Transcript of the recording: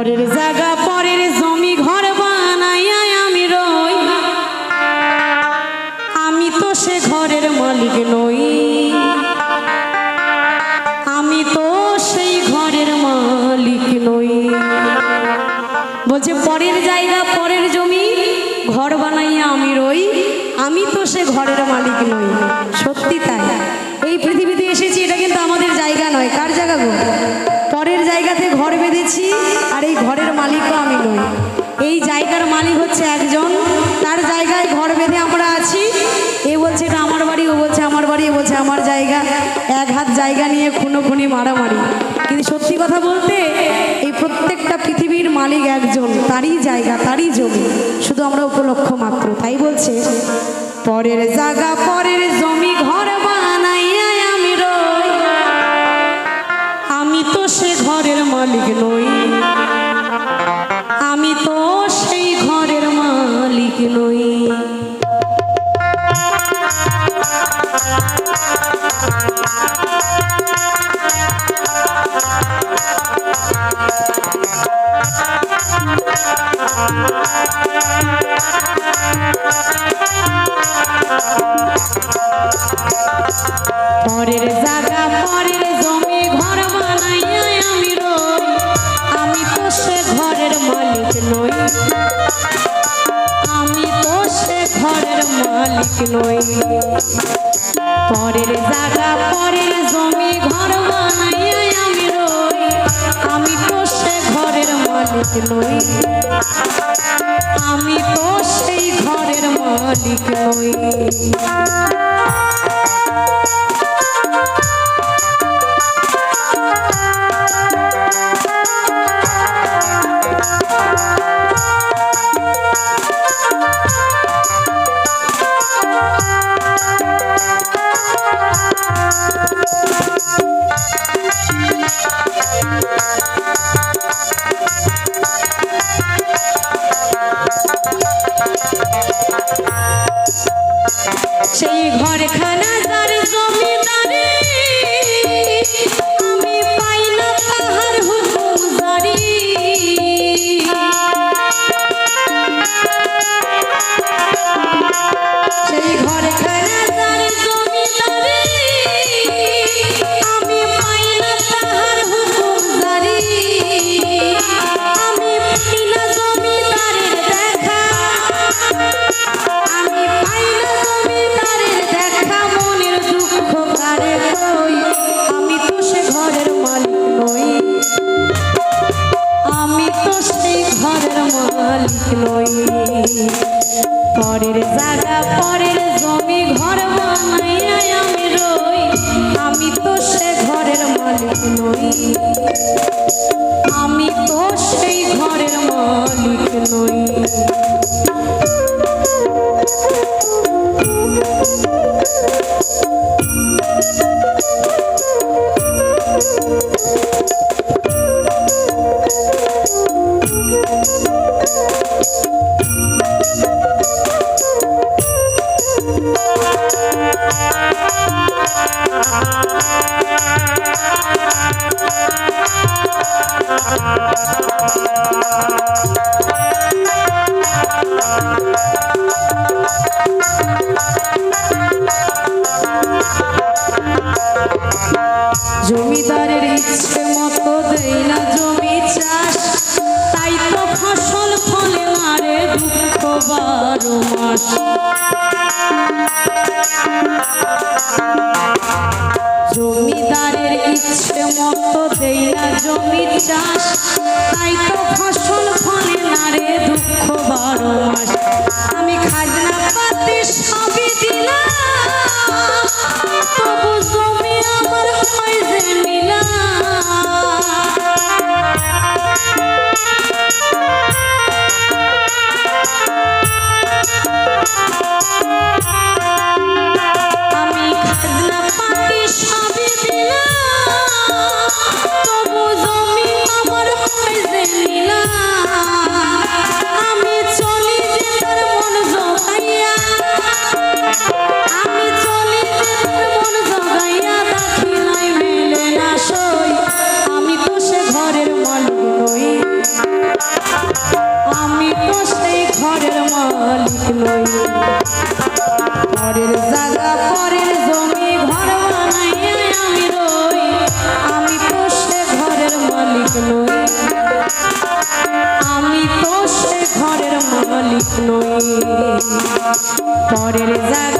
পরের জায়গা, পরের জমি ঘর বানাইয়া আমি রই। আমি তো সে ঘরের মালিক নই। আমি তো সেই ঘরের মালিক নই। বলছে, পরের জায়গা, পরের জমি, ঘর বানাইয়া আমি রই। আমি তো সে ঘরের মালিক নই। মালিকও আমি নই। এই জায়গার মালিক হচ্ছে একজন। তার জায়গায় ঘর বেঁধে আমরা আছি। এ বলছে, এটা আমার বাড়ি, ও বলছে, আমার বাড়ি, এ বলছে, আমার জায়গা। এক হাত জায়গা নিয়ে খুনো খুনি মারামারি। কিন্তু সত্যি কথা বলতে, এই প্রত্যেকটা পৃথিবীর মালিক একজন। তারই জায়গা, তারই জমি। শুধু আমরা উপলক্ষ মাত্র, তাই বলছে। পরের জায়গা, পরের জমি। নই পরের মালিক নই পরের জায়গা, পরের জমি ঘর বানাইয়া আমি রই। আমি তো সে ঘরের মালিক নই। আমি তো সেই ঘরের মালিক নই। ঘরখানা জমিদারের ইচ্ছে মতো দেই না জমি চাষ। তাই তো ফসল ফলে না রে দুঃখ বারো মাস। চাষ তাই তো ফসল ফলে না রে দুঃখ বড় আমি খাজনা আমি তো সেই ঘরের মালিক নই। ঘরের জায়গা পরের জমি ঘর আমি রই। আমি তো সে ঘরের মালিক নই। আমি তো সে ঘরের মালিক নই। পরের জায়গা